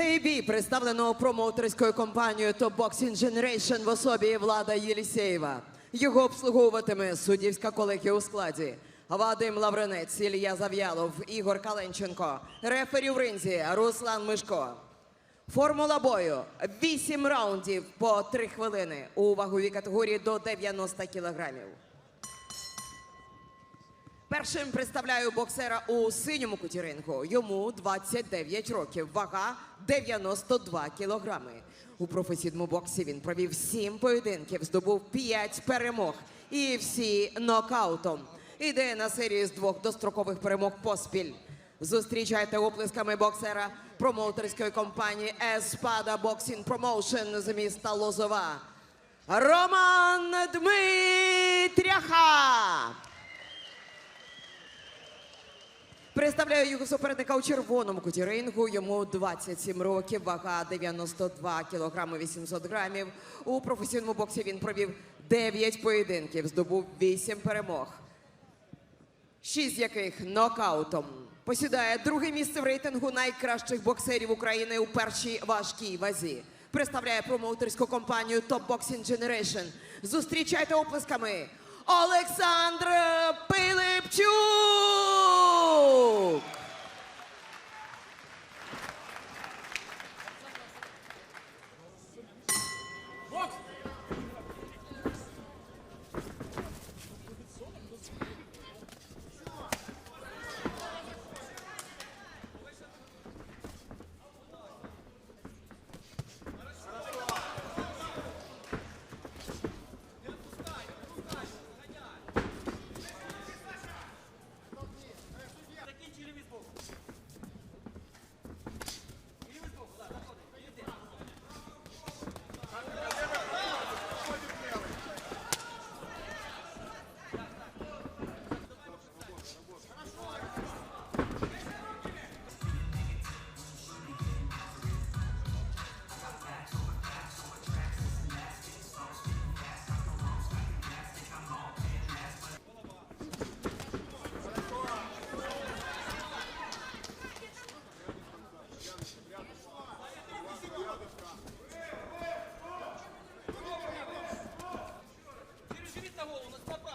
Цей бій представлено промоутерською компанією Top Boxing Generation в особі Влада Єлісєєва. Його обслуговуватиме суддівська колегія у складі. Вадим Лавренець, Ілля Зав'ялов, Ігор Каленченко, рефері в ринзі Руслан Мишко. Формула бою 8 раундів по 3 хвилини у ваговій категорії до 90 кілограмів. Першим представляю боксера у синьому куті рингу. Йому 29 років, вага 92 кілограми. У професійному боксі він провів 7 поєдинків, здобув 5 перемог і всі нокаутом. Іде на серії з двох дострокових перемог поспіль. Зустрічайте оплесками боксера промоутерської компанії Еспада Боксінг Промоушен з міста Лозова. Роман Дмитряха! Представляю його суперника у червоному куті рингу. Йому 27 років, вага 92 кілограми 800 грамів. У професійному боксі він провів 9 поєдинків, здобув 8 перемог. Шість з яких нокаутом. Посідає друге місце в рейтингу найкращих боксерів України у першій важкій вазі. Представляє промоутерську компанію Top Boxing Generation. Зустрічайте оплесками Олександр Пилипчук!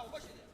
Bravo, başarı.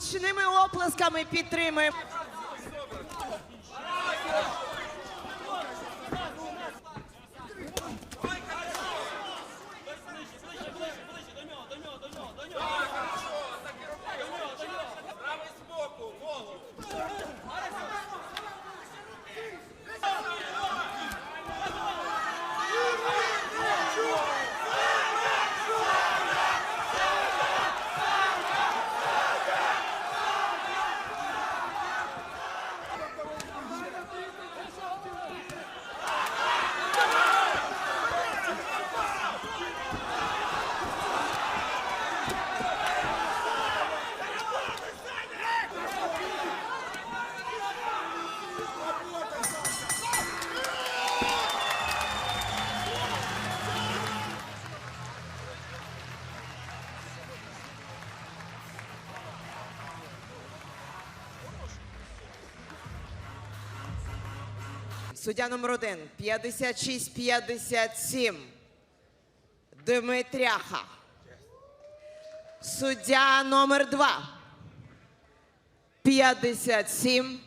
Гучними оплесками підтримуємо. Суддя номер один 56-57. Дмитряха. Суддя номер два 57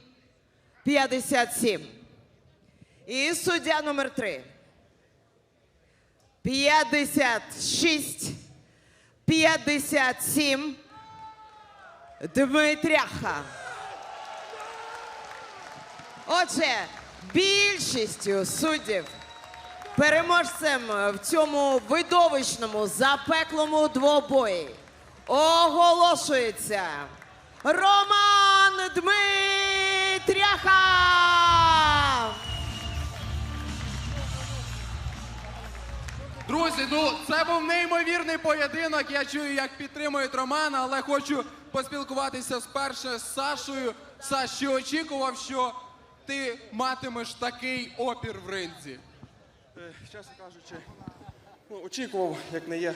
57. І суддя номер три 56 57. Дмитряха. Отже, більшістю суддів переможцем в цьому видовищному запеклому двобої оголошується Роман Дмитряха! Друзі, ну це був неймовірний поєдинок. Я чую, як підтримують Романа, але хочу поспілкуватися спершу з Сашою. Саш, чи очікував, що ти матимеш такий опір в ринзі? Е, Чесно кажучи, ну, очікував, як не є.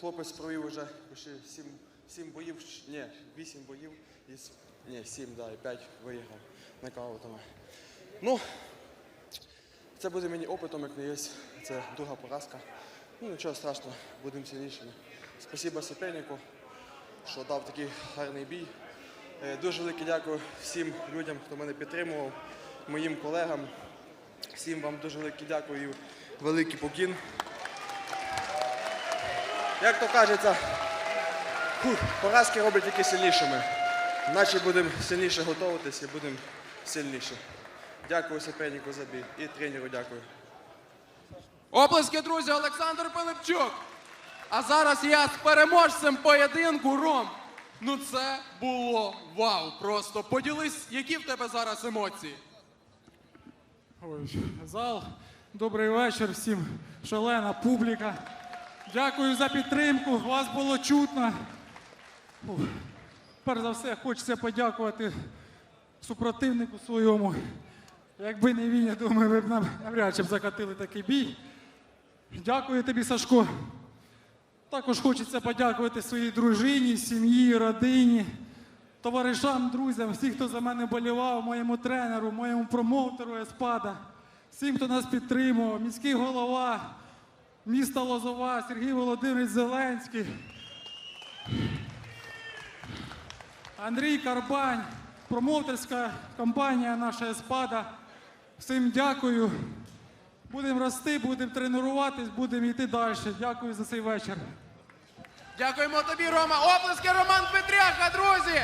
Хлопець провів вже ще сім, сім боїв, ні, вісім боїв, і, ні, сім, да, і п'ять виграв нокаутами. Ну, це буде мені опитом, як не є. Це друга поразка. Ну, нічого страшного, будемо сильнішими. Спасибо супернику, що дав такий гарний бій. Е, Дуже велике дякую всім людям, хто мене підтримував, моїм колегам. Всім вам дуже велике дякую великий поклін. Як то кажеться, поразки роблять тільки сильнішими. Наче будемо сильніше готуватися і будемо сильніші. Дякую супернику за бій і тренеру дякую. Оплески, друзі, Олександр Пилипчук. А зараз я з переможцем поєдинку Ром. Ну це було вау. Просто поділись, які в тебе зараз емоції. Ой, зал, добрий вечір всім, шалена публіка. Дякую за підтримку, вас було чутно. Перш за все, хочеться подякувати супротивнику своєму. Якби не він, я думаю, ви б нам навряд чи б закатили такий бій. Дякую тобі, Сашко. Також хочеться подякувати своїй дружині, сім'ї, родині, товаришам, друзям, всім, хто за мене болівав, моєму тренеру, моєму промоутеру Еспада, всім, хто нас підтримував, міський голова міста Лозова, Сергій Володимирович Зеленський, Андрій Карбань, промоутерська компанія наша Еспада. Всім дякую. Будемо рости, будемо тренуватись, будемо йти далі. Дякую за цей вечір. Дякуємо тобі, Рома. Оплески, Роман Петряха, друзі!